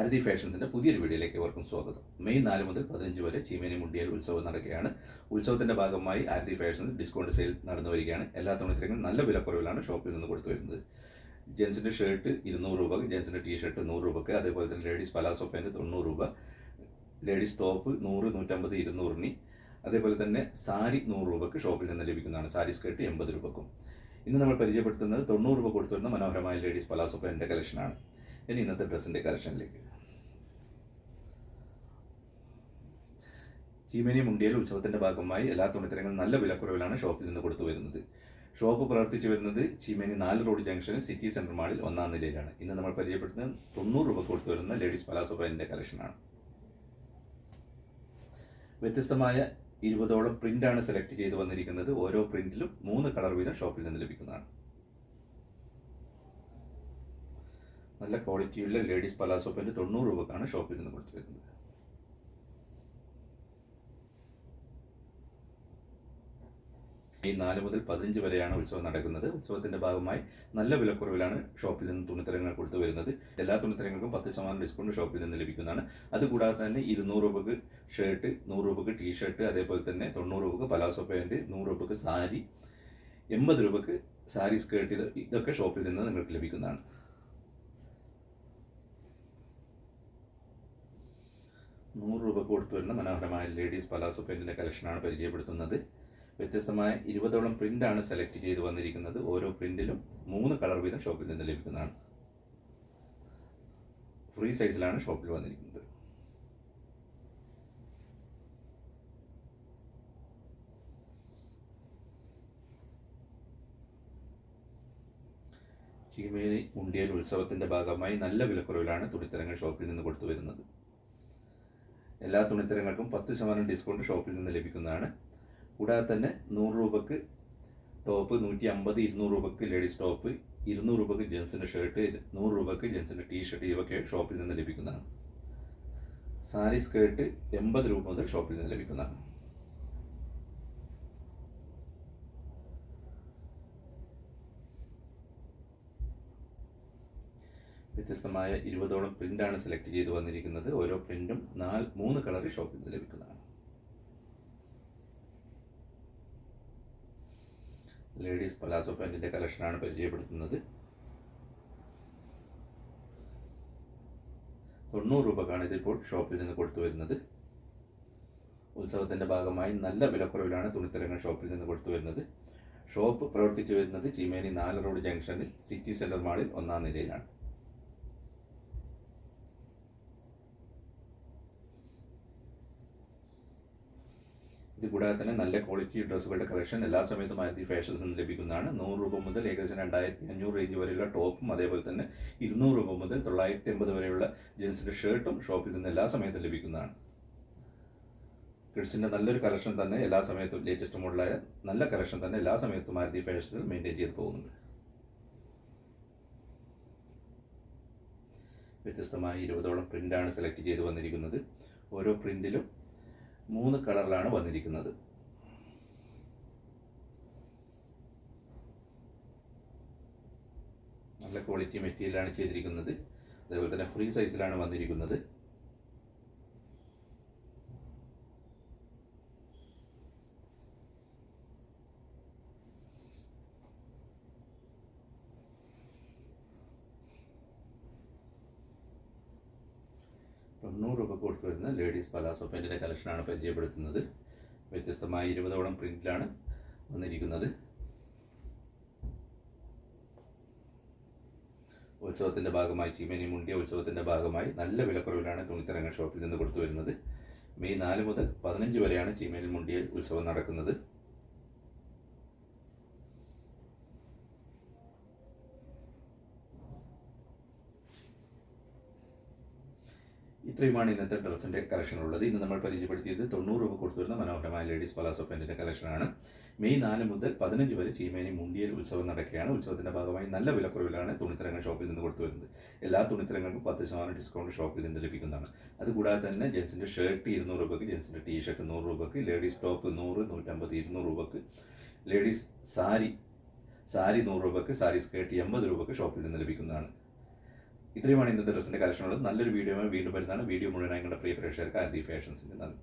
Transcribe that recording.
അരതി ഫാഷൻസിന്റെ പുതിയൊരു വീഡിയോയിലേക്ക് ഏവർക്കും സ്വാഗതം. മെയ് നാല് മുതൽ പതിനഞ്ച് വരെ ചീമേനി മുണ്ടിയൽ ഉത്സവം നടക്കുകയാണ്. ഉത്സവത്തിന്റെ ഭാഗമായി അരതി ഫാഷൻസ് ഡിസ്കൗണ്ട് സെയിൽ നടന്നു വരികയാണ്. എല്ലാ തുണിത്തരങ്ങളും നല്ല വിലക്കുറവിലാണ് ഷോപ്പിൽ നിന്ന് കൊടുത്തു വരുന്നത്. ജെൻസിന്റെ ഷർട്ട് ഇരുന്നൂറ് രൂപ ജെൻസിന്റെ ടീ ഷർട്ട് നൂറ് രൂപക്ക് അതേപോലെ തന്നെ ലേഡീസ് പലാസോ പാന്റ് തൊണ്ണൂറ് രൂപ ലേഡീസ് ടോപ്പ് നൂറ് നൂറ്റമ്പത് ഇരുന്നൂറിന് അതേപോലെ തന്നെ സാരി നൂറ് രൂപക്ക് ഷോപ്പിൽ നിന്ന് ലഭിക്കുന്നതാണ്. സാരി സ്കേർട്ട് എൺപത് രൂപക്കും. ഇന്ന് നമ്മൾ പരിചയപ്പെടുത്തുന്നത് തൊണ്ണൂറ് രൂപ കൊടുത്തു വരുന്ന മനോഹരമായ ലേഡീസ് പലാസോ പാന്റിന്റെ കളക്ഷനാണ് ഇനി ഇന്നത്തെ ഡ്രസ്സിന്റെ കളക്ഷനിലേക്ക് ചീമേനി മുണ്ടിയൽ ഉത്സവത്തിന്റെ ഭാഗമായി എല്ലാ തുണിത്തരങ്ങളും നല്ല വിലക്കുറവിലാണ് ഷോപ്പിൽ നിന്ന് കൊടുത്തു വരുന്നത്. ഷോപ്പ് പ്രവർത്തിച്ചു വരുന്നത് ചീമേനി നാല് റോഡ് ജംഗ്ഷനിൽ സിറ്റി സെന്റർ മാളിൽ ഒന്നാം നിലയിലാണ്. ഇന്ന് നമ്മൾ പരിചയപ്പെടുത്തുന്നത് തൊണ്ണൂറ് രൂപ കൊടുത്തു വരുന്ന ലേഡീസ് പലാസോ പാന്റിന്റെ കളക്ഷനാണ് വ്യത്യസ്തമായ ഇരുപതോളം പ്രിന്റാണ് സെലക്ട് ചെയ്ത് വന്നിരിക്കുന്നത്. ഓരോ പ്രിന്റിലും മൂന്ന് കളർ വീതം ഷോപ്പിൽ നിന്ന് ലഭിക്കുന്നതാണ്. നല്ല ക്വാളിറ്റിയുള്ള ലേഡീസ് പലാസോ പാന്റ് തൊണ്ണൂറ് രൂപക്കാണ് ഷോപ്പിൽ നിന്ന് കൊടുത്തിരിക്കുന്നത്. ഈ നാല് മുതൽ പതിനഞ്ച് വരെയാണ് ഉത്സവം നടക്കുന്നത്. ഉത്സവത്തിന്റെ ഭാഗമായി നല്ല വിലക്കുറവിലാണ് ഷോപ്പിൽ നിന്ന് തുണിത്തരങ്ങൾ കൊടുത്തു വരുന്നത്. എല്ലാ തുണിത്തരങ്ങൾക്കും പത്ത് ശതമാനം ഡിസ്കൗണ്ട് ഷോപ്പിൽ നിന്ന് ലഭിക്കുന്നതാണ്. അതുകൂടാതെ തന്നെ ഇരുന്നൂറ് രൂപക്ക് ഷർട്ട് നൂറ് രൂപക്ക് ടീഷർട്ട് അതേപോലെ തന്നെ തൊണ്ണൂറ് രൂപക്ക് പലാസോ പാന്റ് നൂറ് രൂപക്ക് സാരി എൺപത് രൂപക്ക് സാരി സ്കേർട്ട് ഇതൊക്കെ ഷോപ്പിൽ നിന്ന് നിങ്ങൾക്ക് ലഭിക്കുന്നതാണ്. നൂറ് രൂപ കൊടുത്തു വരുന്ന മനോഹരമായ ലേഡീസ് പലാസോ പാന്റിന്റെ കളക്ഷനാണ് പരിചയപ്പെടുത്തുന്നത്. വ്യത്യസ്തമായ ഇരുപതോളം പ്രിന്റാണ് സെലക്ട് ചെയ്ത് വന്നിരിക്കുന്നത്. ഓരോ പ്രിന്റിലും മൂന്ന് കളർ വീതം ഷോപ്പിൽ നിന്ന് ലഭിക്കുന്നതാണ്. ഫ്രീ സൈസിലാണ് ഷോപ്പിൽ വന്നിരിക്കുന്നത്. ചീമേനി മുണ്ടിയൽ ഉത്സവത്തിന്റെ ഭാഗമായി നല്ല വിലക്കുറവിലാണ് തുണിത്തരങ്ങൾ ഷോപ്പിൽ നിന്ന് കൊടുത്തു വരുന്നത്. എല്ലാ തുണിത്തരങ്ങൾക്കും പത്ത് ശതമാനം ഡിസ്കൗണ്ട് ഷോപ്പിൽ നിന്ന് ലഭിക്കുന്നതാണ്. കൂടാതെ തന്നെ നൂറ് രൂപക്ക് ടോപ്പ് നൂറ്റി അമ്പത് ഇരുന്നൂറ് രൂപക്ക് ലേഡീസ് ടോപ്പ് ഇരുന്നൂറ് രൂപക്ക് ജെൻസിന്റെ ഷർട്ട് നൂറ് രൂപക്ക് ജെൻസിന്റെ ടീ ഷർട്ട് ഇവയൊക്കെ ഷോപ്പിൽ നിന്ന് ലഭിക്കുന്നതാണ്. സാരി സ്കേർട്ട് എൺപത് രൂപ മുതൽ ഷോപ്പിൽ നിന്ന് ലഭിക്കുന്നതാണ്. വ്യത്യസ്തമായ ഇരുപതോളം പ്രിന്റാണ് സെലക്ട് ചെയ്ത് വന്നിരിക്കുന്നത്. ഓരോ പ്രിന്റും നാല് മൂന്ന് കളറിൽ ഷോപ്പിൽ നിന്ന് ലഭിക്കുന്നതാണ്. ലേഡീസ് പലാസോ പാന്റിന്റെ കളക്ഷനാണ് പരിചയപ്പെടുത്തുന്നത്. തൊണ്ണൂറ് രൂപക്കാണ് ഇതിപ്പോൾ ഷോപ്പിൽ നിന്ന് കൊടുത്തു വരുന്നത്. ഉത്സവത്തിന്റെ ഭാഗമായി നല്ല വിലക്കുറവിലാണ് തുണിത്തരങ്ങൾ ഷോപ്പിൽ നിന്ന് കൊടുത്തു വരുന്നത്. ഷോപ്പ് പ്രവർത്തിച്ചു വരുന്നത് ചീമേനി നാല് റോഡ് ജംഗ്ഷനിൽ സിറ്റി സെന്റർ മാളിൽ ഒന്നാം നിലയിലാണ്. ഇത് കൂടാതെ തന്നെ നല്ല ക്വാളിറ്റി ഡ്രസ്സുകളുടെ കളക്ഷൻ എല്ലാ സമയത്തും മാരുതി ഫാഷൻസ് നിന്ന് ലഭിക്കുന്നതാണ്. നൂറ് രൂപ മുതൽ ഏകദേശം രണ്ടായിരത്തി അഞ്ഞൂറ് റേഞ്ച് വരെയുള്ള ടോപ്പും അതേപോലെ തന്നെ ഇരുന്നൂറ് രൂപ മുതൽ തൊള്ളായിരത്തി എൺപത് വരെയുള്ള ജീൻസിന്റെ ഷർട്ടും ഷോപ്പിൽ നിന്ന് എല്ലാ സമയത്തും ലഭിക്കുന്നതാണ്. കിഡ്സിന്റെ നല്ലൊരു കളക്ഷൻ തന്നെ എല്ലാ സമയത്തും ലേറ്റസ്റ്റ് മോഡലായ നല്ല കളക്ഷൻ തന്നെ എല്ലാ സമയത്തും മാരുതി ഫാഷൻസിൽ മെയിന്റെയിൻ ചെയ്ത് പോകുന്നുണ്ട്. വ്യത്യസ്തമായ ഇരുപതോളം പ്രിന്റാണ് സെലക്ട് ചെയ്ത് വന്നിരിക്കുന്നത്. ഓരോ പ്രിന്റിലും മൂന്ന് കളറിലാണ് വന്നിരിക്കുന്നത്. നല്ല ക്വാളിറ്റി മെറ്റീരിയലാണ് ചെയ്തിരിക്കുന്നത്. അതേപോലെ തന്നെ ഫ്രീ സൈസിലാണ് വന്നിരിക്കുന്നത്. തൊണ്ണൂറ് രൂപ കൊടുത്തു വരുന്ന ലേഡീസ് പലാസോ പെന്റിന്റെ കളക്ഷനാണ് പരിചയപ്പെടുത്തുന്നത്. വ്യത്യസ്തമായ ഇരുപതോളം പ്രിന്റിലാണ് വന്നിരിക്കുന്നത്. ഉത്സവത്തിന്റെ ഭാഗമായി ചീമേനി മുണ്ടിയ ഉത്സവത്തിന്റെ ഭാഗമായി നല്ല വിലക്കുറവിലാണ് തുണിത്തരങ്ങൾ ഷോപ്പിൽ നിന്ന് കൊടുത്തു വരുന്നത്. മെയ് നാല് മുതൽ പതിനഞ്ച് വരെയാണ് ചീമേനി മുണ്ടിയ ഉത്സവം നടക്കുന്നത്. ഇത്രയുമാണ് ഇന്നത്തെ ഡ്രസ്സിന്റെ കളക്ഷൻ ഉള്ളത് ഇന്ന് നമ്മൾ പരിചയപ്പെടുത്തിയത് തൊണ്ണൂറ് രൂപ കൊടുത്തു വരുന്ന മനോഹരമായ ലേഡീസ് പലാസോ പെന്റിന്റെ കളക്ഷനാണ്. മെയ് നാല് മുതൽ പതിനഞ്ച് വരെ ചീമേനി മുണ്ടിയൽ ഉത്സവം നടക്കുകയാണ്. ഉത്സവത്തിന്റെ ഭാഗമായി നല്ല വിലക്കുറവിലാണ് തുണിത്തരങ്ങൾ ഷോപ്പിൽ നിന്ന് കൊടുത്തു വരുന്നത് എല്ലാ തുണിത്തരങ്ങൾക്കും പത്ത് ശതമാനം ഡിസ്കൗണ്ട് ഷോപ്പിൽ നിന്ന് ലഭിക്കുന്നതാണ്. അതുകൂടാതെ തന്നെ ജെൻസിന്റെ ഷർട്ട് ഇരുന്നൂറ് രൂപയ്ക്ക് ജെൻസിന്റെ ടീ ഷർട്ട് നൂറ് രൂപയ്ക്ക് ലേഡീസ് ടോപ്പ് നൂറ് നൂറ്റമ്പത് ഇരുന്നൂറ് രൂപയ്ക്ക് ലേഡീസ് സാരി സാരി നൂറ് രൂപയ്ക്ക് സാരി സ്കേർട്ട് എൺപത് രൂപയ്ക്ക് ഷോപ്പിൽ നിന്ന് ലഭിക്കുന്നതാണ്. ഇത്രയുമാണ് ഇന്നത്തെ ഡ്രസ്സിന്റെ കളക്ഷനുള്ളത് നല്ലൊരു വീഡിയോ വീണ്ടും വരുന്നതാണ്. വീഡിയോ മുഴുവനായി നിങ്ങളുടെ പ്രിയ പ്രേക്ഷകർക്ക് ആദ്യ ഫാഷൻസിന്റെ നന്ദി.